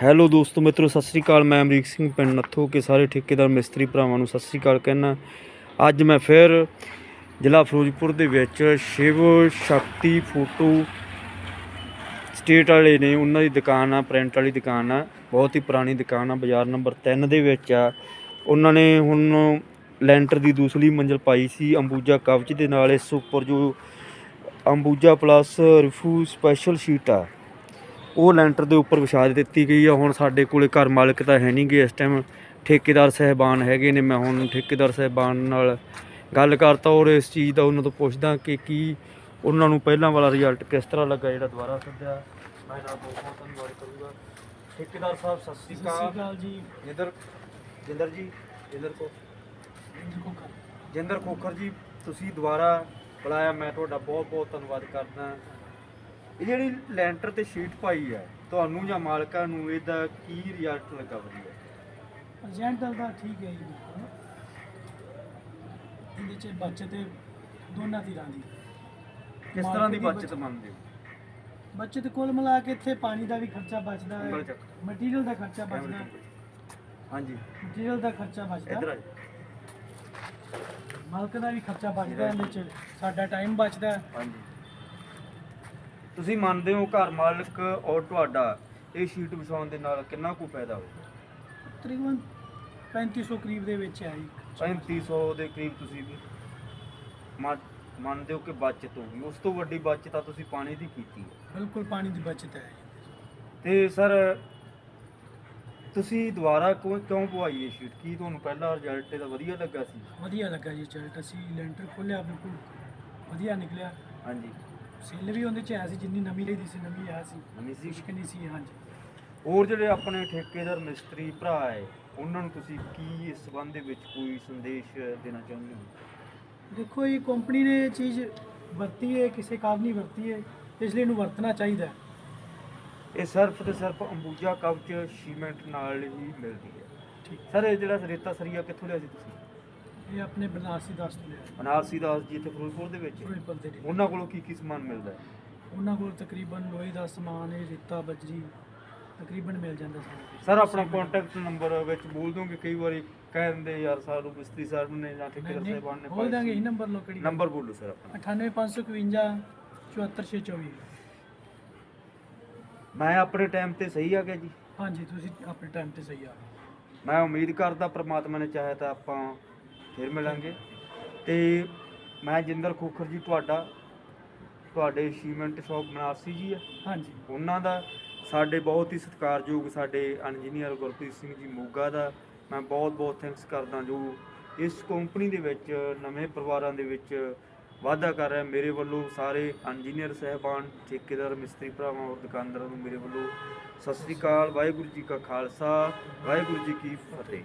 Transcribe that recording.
Hello ਦੋਸਤੋ, ਮਿੱਤਰੋ, ਸਤਿ ਸ੍ਰੀ ਅਕਾਲ। ਮੈਂ ਅਮਰੀਕ ਸਿੰਘ, ਪਿੰਡ ਨੱਥੋ, ਕੇ ਸਾਰੇ ਠੇਕੇਦਾਰ, ਮਿਸਤਰੀ ਭਰਾਵਾਂ ਨੂੰ ਸਤਿ ਸ੍ਰੀ ਅਕਾਲ ਕਹਿਣਾ ਅੱਜ ਮੈਂ ਫਿਰ ਜ਼ਿਲ੍ਹਾ ਫਿਰੋਜ਼ਪੁਰ ਦੇ ਵਿੱਚ ਸ਼ਿਵ ਸ਼ਕਤੀ ਫੋਟੋ ਸਟੇਟ ਵਾਲੇ ਨੇ, ਉਹਨਾਂ ਦੀ ਦੁਕਾਨ ਆ, ਪ੍ਰਿੰਟ ਵਾਲੀ ਦੁਕਾਨ ਆ, ਬਹੁਤ ਹੀ ਪੁਰਾਣੀ ਦੁਕਾਨ ਆ, ਬਾਜ਼ਾਰ ਨੰਬਰ 3 ਦੇ ਵਿੱਚ ਆ। ਉਹਨਾਂ ਨੇ ਹੁਣ ਲੈਂਟਰ ਦੀ ਦੂਸਰੀ ਮੰਜ਼ਲ ਪਾਈ ਸੀ, ਅੰਬੂਜਾ ਕਵਚ ਦੇ ਨਾਲ, ਇਸ ਉੱਪਰ ਜੋ ਅੰਬੂਜਾ ਪਲੱਸ ਰਿਫੂ ਸਪੈਸ਼ਲ ਸ਼ੀਟ ਆ। ਉਹ ਲੈਂਟਰ ਦੇ ਉੱਪਰ ਵਿਛਾ ਦਿੱਤੀ ਗਈ ਆ। ਹੁਣ ਸਾਡੇ ਕੋਲੇ ਘਰ ਮਾਲਕ ਤਾਂ ਹੈ ਨਹੀਂ ਗੇ ਇਸ ਟਾਈਮ ਠੇਕੇਦਾਰ ਸਹਿਬਾਨ ਹੈਗੇ ਨੇ ਮੈਂ ਹੁਣ ਠੇਕੇਦਾਰ ਸਹਿਬਾਨ ਨਾਲ ਗੱਲ ਕਰਤਾ ਔਰ ਇਸ ਚੀਜ਼ ਦਾ ਉਹਨਾਂ ਤੋਂ ਪੁੱਛਦਾ ਕਿ ਕੀ ਉਹਨਾਂ ਨੂੰ ਪਹਿਲਾਂ ਵਾਲਾ ਰਿਜ਼ਲਟ ਕਿਸ ਤਰ੍ਹਾਂ ਲੱਗਾ ਜਿਹੜਾ ਦੁਬਾਰਾ ਸੱਦਿਆ। ਮੈਂ ਨਾਲ ਬਹੁਤ ਬਹੁਤ ਧੰਨਵਾਦ ਕਰੂੰਗਾ। ਠੇਕੇਦਾਰ ਸਾਹਿਬ ਸਤਿ ਸ੍ਰੀ ਅਕਾਲ। ਜੀ। ਜਿੰਦਰ ਜਿੰਦਰ ਜੀ ਜਿੰਦਰ ਕੋ ਜਿੰਦਰ ਖੋਖਰ ਜੀ ਤੁਸੀਂ ਦੁਬਾਰਾ ਬੁਲਾਇਆ। ਮੈਂ ਤੁਹਾਡਾ ਬਹੁਤ ਬਹੁਤ ਧੰਨਵਾਦ ਕਰਦਾ। ਇਹ ਜਿਹੜੀ ਲੈਂਟਰ ਤੇ ਸ਼ੀਟ ਪਾਈ ਹੈ ਤੁਹਾਨੂੰ ਜਾਂ ਮਾਲਕਾਂ ਨੂੰ ਇਹਦਾ ਕੀ ਰਿਜ਼ਲਟ ਲੱਗਾ ਵਧੀਆ? ਏਜੰਟਲ ਦਾ ਠੀਕ ਹੈ ਜੀ ਬਿਲਕੁਲ। ਇਹਦੇ ਚ ਬਚਤ ਹੈ ਦੋਨਾਂ ਧਿਰਾਂ ਦੀ। ਕਿਸ ਤਰ੍ਹਾਂ ਦੀ ਮਾਲਕ ਦੀ ਬਚਤ ਮੰਨਦੇ ਹੋ? ਬਚਤ ਕੁੱਲ ਮਿਲਾ ਕੇ ਇੱਥੇ ਪਾਣੀ ਦਾ ਵੀ ਖਰਚਾ ਬਚਦਾ ਉਂਗਲ ਹੈ ਚੱਕ। ਮਟੀਰੀਅਲ ਦਾ ਖਰਚਾ ਬਚਦਾ ਹੈ। ਹਾਂਜੀ। ਮਟੀਰੀਅਲ ਦਾ ਖਰਚਾ ਬਚਦਾ ਇੱਧਰ ਹੈ ਆ ਜਾਓ। ਮਾਲਕ ਦਾ ਵੀ ਖਰਚਾ ਬਚਦਾ ਹੈ। ਇਹਦੇ ਚ ਸਾਡਾ ਟਾਈਮ ਬਚਦਾ ਹੈ। ਹਾਂਜੀ। ਤੁਸੀਂ ਮੰਨਦੇ ਹੋ ਘਰ ਮਾਲਕ ਔਰ ਤੁਹਾਡਾ ਇਹ ਸ਼ੀਟ ਵਿਛਾਉਣ ਦੇ ਨਾਲ ਕਿੰਨਾ ਕੁ ਫਾਇਦਾ ਹੋਊਗਾ? ਤਕਰੀਬਨ 3500 ਕਰੀਬ ਦੇ ਵਿੱਚ ਹੈ ਜੀ 3500 ਦੇ ਕਰੀਬ ਤੁਸੀਂ ਵੀ ਮੰਨ- ਮੰਨਦੇ ਹੋ ਕਿ ਬਚਤ ਹੋਊਗੀ ਉਸ ਤੋਂ ਵੱਡੀ ਬਚਤ ਤਾਂ ਤੁਸੀਂ ਪਾਣੀ ਦੀ ਕੀਤੀ ਹੈ। ਬਿਲਕੁਲ ਪਾਣੀ ਦੀ ਬਚਤ ਹੈ। ਤੇ ਸਰ ਤੁਸੀਂ ਦੁਬਾਰਾ ਕਿਉਂ ਕਿਉਂ ਪਵਾਈ ਇਹ ਸ਼ੀਟ? ਕੀ ਤੁਹਾਨੂੰ ਪਹਿਲਾ ਰਿਜ਼ਲਟ ਇਹਦਾ ਵਧੀਆ ਲੱਗਾ ਸੀ? ਵਧੀਆ ਲੱਗਾ ਜੀ ਚਲਟ ਅਸੀਂ ਲੈਂਟਰ ਖੋਲਿਆ ਬਿਲਕੁਲ ਵਧੀਆ ਨਿਕਲਿਆ। ਹਾਂਜੀ। ਸੇਲ ਵੀ ਉਹਦੇ ਚ ਆਇਆ ਸੀ ਜਿੰਨੀ ਨਵੀਂ ਲਈਦੀ ਸੀ ਨਵੀਂ ਆਇਆ ਸੀ। ਨਵੀਂ ਸੀ? ਮੁਸ਼ਕਿਲ ਨਹੀਂ ਸੀ ਹਾਂਜੀ। ਹੋਰ ਜਿਹੜੇ ਆਪਣੇ ਠੇਕੇਦਾਰ ਮਿਸਤਰੀ ਭਰਾ ਹੈ ਉਹਨਾਂ ਨੂੰ ਤੁਸੀਂ ਕੀ ਇਸ ਸੰਬੰਧ ਦੇ ਵਿੱਚ ਕੋਈ ਸੰਦੇਸ਼ ਦੇਣਾ ਚਾਹੁੰਦੇ ਹੋ? ਦੇਖੋ ਇਹ ਕੰਪਨੀ ਨੇ ਇਹ ਚੀਜ਼ ਵਰਤੀ ਹੈ ਕਿਸੇ ਕਾਰਨ ਨਹੀਂ ਵਰਤੀ ਹੈ ਇਸ ਲਈ ਇਹਨੂੰ ਵਰਤਣਾ ਚਾਹੀਦਾ ਹੈ। ਇਹ ਸਿਰਫ ਤੇ ਸਿਰਫ ਅੰਬੂਜਾ ਕਵਚ ਸੀਮੈਂਟ ਨਾਲ ਹੀ ਮਿਲਦੀ ਹੈ। ਠੀਕ। ਸਰ ਇਹ ਜਿਹੜਾ ਰੇਤਾ ਸਰੀਆ ਕਿੱਥੋਂ ਲਿਆ ਸੀ ਤੁਸੀਂ? ਇਹ ਆਪਣੇ ਬਨਾਰਸੀ ਦਾਸ ਤੋਂ ਲਿਆ। ਅਨਾਰਸੀ ਦਾਸ ਜੀ ਇੱਥੇ ਫਿਰੋਜ਼ਪੁਰ ਦੇ ਵਿੱਚ? ਫਿਰੋਜ਼ਪੁਰ ਦੇ ਲਈ। ਉਹਨਾਂ ਕੋਲੋਂ ਕੀ ਕੀ ਸਮਾਨ ਮਿਲਦਾ? ਹੈ ਉਹਨਾਂ ਕੋਲ ਤਕਰੀਬਨ ਲੋਹੇ ਦਾ ਸਮਾਨ ਹੈ ਰੇਤਾ ਬਜਰੀ ਤਕਰੀਬਨ ਮਿਲ ਜਾਂਦਾ ਸਾਨੂੰ ਸਰ ਆਪਣਾ ਕੰਟੈਕਟ ਨੰਬਰ ਵਿੱਚ ਬੋਲ ਦੋਗੇ? ਕਈ ਵਾਰੀ ਕਹਿ ਦਿੰਦੇ ਯਾਰ ਸਾਨੂੰ ਮਿਸਤਰੀ ਸਾਹਿਬ ਨੇ ਜਾਂ ਠੇਕੇਦਾਰ ਸਾਹਿਬਾਨ ਨੇ ਬੋਲ ਦਾਂਗੇ ਇਹ ਨੰਬਰ ਲੋ ਕਿਹੜੀ ਨੰਬਰ ਬੋਲੋ ਸਰ ਆਪਣਾ। 98551 74624 ਮੈਂ ਆਪਣੇ ਟਾਈਮ ਤੇ ਸਹੀ ਆ ਗਿਆ ਜੀ? ਹਾਂਜੀ ਤੁਸੀਂ ਆਪਣੇ ਟਾਈਮ ਤੇ ਸਹੀ ਆ। ਗਏ ਮੈਂ ਉਮੀਦ ਕਰਦਾ ਪ੍ਰਮਾਤਮਾ ਨੇ ਚਾਹਿਆ ਤਾਂ ਆਪਾਂ ਫਿਰ ਮਿਲਾਂਗੇ। ਤੇ ਮੈਂ ਜਿੰਦਰ ਖੋਖਰ ਜੀ ਤੁਹਾਡਾ ਤੁਹਾਡੇ ਸੀਮੈਂਟ ਸ਼ਾਪ ਬਨਾਰਸੀ ਜੀ ਆ। ਹਾਂਜੀ। ਉਹਨਾਂ ਦਾ ਸਾਡੇ ਬਹੁਤ ਹੀ ਸਤਿਕਾਰਯੋਗ ਸਾਡੇ ਇੰਜੀਨੀਅਰ ਗੁਰਪ੍ਰੀਤ ਸਿੰਘ ਜੀ ਮੋਗਾ ਦਾ। ਮੈਂ ਬਹੁਤ ਬਹੁਤ ਥੈਂਕਸ ਕਰਦਾ ਜੋ ਇਸ ਕੰਪਨੀ ਦੇ ਵਿੱਚ ਨਵੇਂ ਪਰਿਵਾਰਾਂ ਦੇ ਵਿੱਚ ਵਾਅਦਾ ਕਰ ਰਿਹਾ। ਮੇਰੇ ਵੱਲੋਂ ਸਾਰੇ ਇੰਜੀਨੀਅਰ ਸਹਿਬਾਨ ਠੇਕੇਦਾਰ ਮਿਸਤਰੀ ਭਰਾਵਾਂ ਔਰ ਦੁਕਾਨਦਾਰਾਂ ਨੂੰ ਮੇਰੇ ਵੱਲੋਂ ਸਤਿ ਸ੍ਰੀ ਅਕਾਲ ਵਾਹਿਗੁਰੂ ਜੀ ਕਾ ਖਾਲਸਾ ਵਾਹਿਗੁਰੂ ਜੀ ਕੀ ਫਤਿਹ।